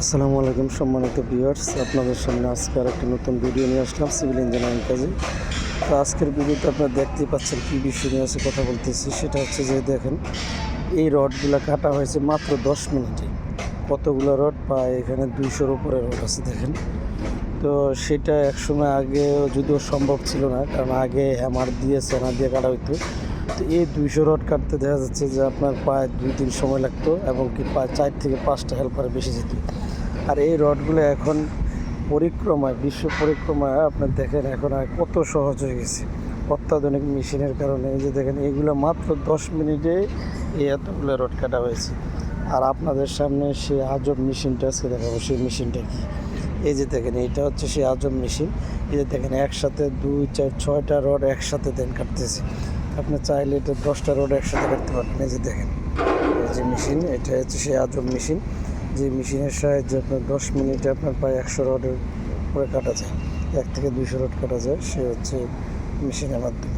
আসসালামু আলাইকুম সম্মানিত ভিউয়ার্স, আপনাদের সামনে আজকে আর একটা নতুন ভিডিও নিয়ে আসলাম সিভিল ইঞ্জিনিয়ারিং কাজে। তো আজকের ভিডিওতে আপনারা দেখতেই পাচ্ছেন কী বিষয় নিয়ে আছে কথা বলতেছি, সেটা হচ্ছে যে দেখেন, এই রডগুলো কাটা হয়েছে মাত্র দশ মিনিটে। কতগুলো রড? প্রায় এখানে দুইশোর উপরে রড আছে, দেখেন। তো সেটা একসময় আগে যদিও সম্ভব ছিল না, কারণ আগে হ্যামার দিয়ে সেনা দিয়ে কাটা হইতো। তো এই দুইশো রড কাটতে দেখা যাচ্ছে যে আপনার প্রায় দুই দিন সময় লাগতো এবং কি প্রায় চার থেকে পাঁচটা হেল্পারে বেশি যেত। আর এই রডগুলো এখন পরিক্রমায়, বিশ্ব পরিক্রমায় আপনার দেখেন এখন আর কত সহজ হয়ে গেছে। অত্যাধুনিক মেশিনের কারণে এই যে দেখেন, এগুলো মাত্র দশ মিনিটে এই এতগুলো রড কাটা হয়েছে। আর আপনাদের সামনে সেই আজব মেশিনটা আজকে দেখাবো, সেই মেশিনটা কি? এই যে দেখেন এইটা হচ্ছে সেই আজব মেশিন। এই যে দেখেন, একসাথে দুই, চার, ছয়টা রড একসাথে দেন কাটতেছে। আপনি চাইলে এটা দশটা রড একসাথে কাটতে পারবেন। এই যে দেখেন, এই যে মেশিন, এটা হচ্ছে সেই আজব মেশিন। যে মেশিনের সাহায্যে আপনার দশ মিনিটে আপনার প্রায় একশো রডের উপরে কাটা যায়, এক থেকে দুইশো রড কাটা যায়, সে হচ্ছে মেশিনের মাধ্যমে।